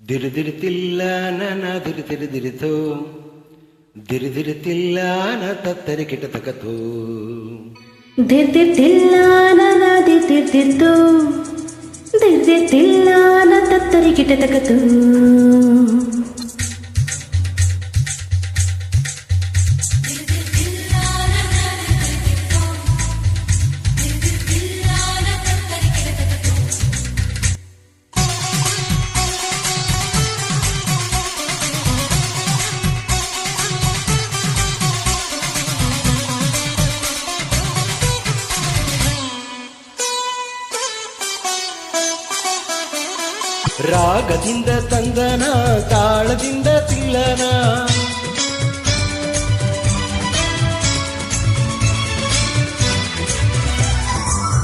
దిరిదిరి తిల్లాన దిరిదిరి దిరితో దిరిదిరి తిల్లాన తత్తరి కిటతకతో దిరిదిరి తిల్లాన దిరిదిరి దిరితో దిరిదిరి తిల్లాన తత్తరి కిటతకతో ರಾಗದಿಂದ ತಂದನ ತಾಳದಿಂದ ತಿಲ್ಲನ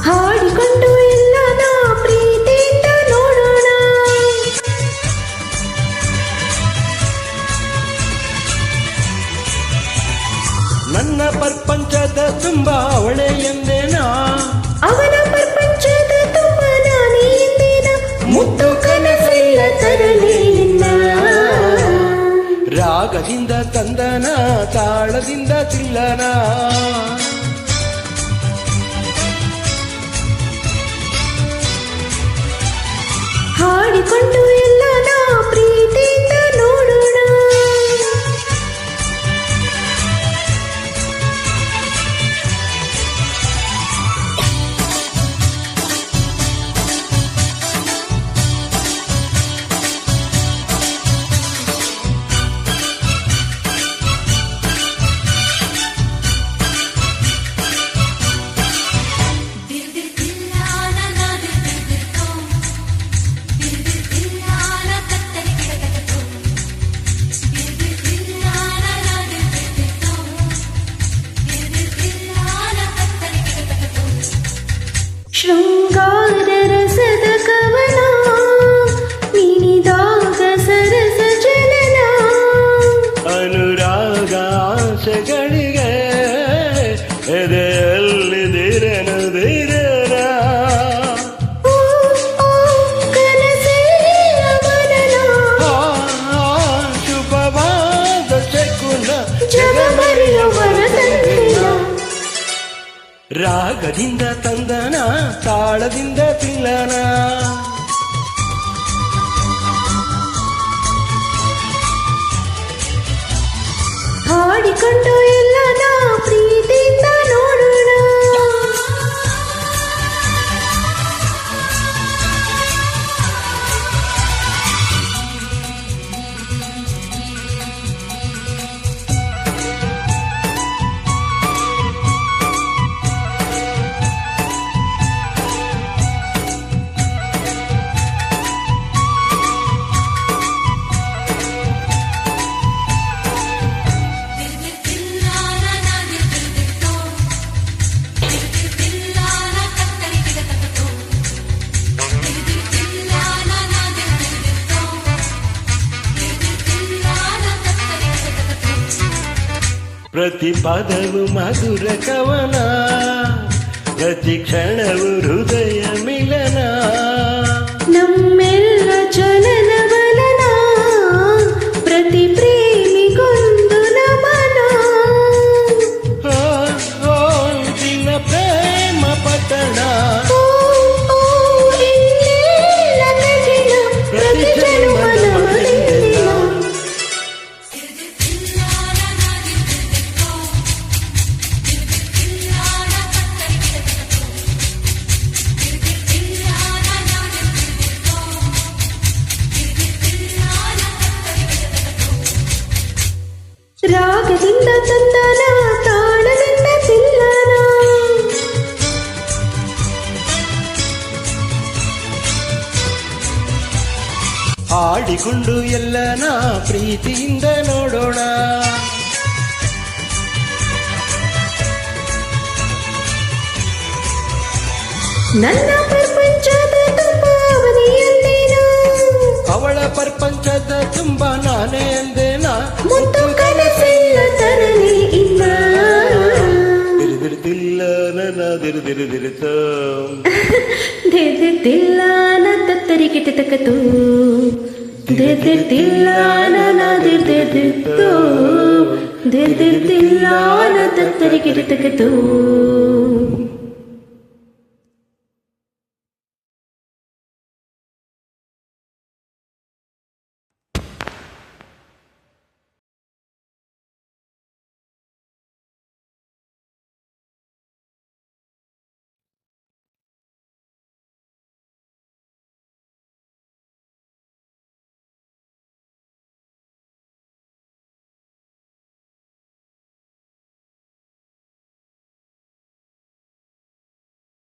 ಹಾಡಿಕೊಂಡು ಎಲ್ಲನ ಪ್ರೀತಿಯಿಂದ ನೋಡೋಣ ನನ್ನ ಪ್ರಪಂಚದ ತುಂಬ ಅವಳೆ ಎಂದೇನಾ ಅವನ ಪ್ರಪಂಚದ ರಾಗದಿಂದ ತಂದನ ತಾಳದಿಂದ ತಿಲ್ಲನ ಶುಭವಾದ ಶಕುನ ಜಗಮರಿಯವರ ತಂದಿನ ರಾಗದಿಂದ ತಂದನ ತಾಳದಿಂದ ತಿಲ್ಲನ ಹಾಡಿಕೊಂಡು ಪ್ರತಿ ಪದವು ಮಧುರ ಕವನ ಪ್ರತಿ ಕ್ಷಣವು ಹೃದಯ ಮಿಲನ ಆಡಿಕೊಂಡು ಎಲ್ಲನ ಪ್ರೀತಿಯಿಂದ ನೋಡೋಣ. ನನ್ನ ಪ್ರಪಂಚದ ಅವಳ ಪ್ರಪಂಚದ ತುಂಬ ನಾನೇ ಎಂದೇನಾ ದಿರಿದಿರಿದಿಲ್ಲ ನನ್ನ ದಿರಿದಿರಿದಿರಿತ. ದಿರಿದಿರಿದಿಲ್ಲ ನನ್ನ ತತ್ತರಿಗೆ ತಕತು দের তিল্লানা দের দের তো দের দের তিল্লানা তত্তরি কিরতক তো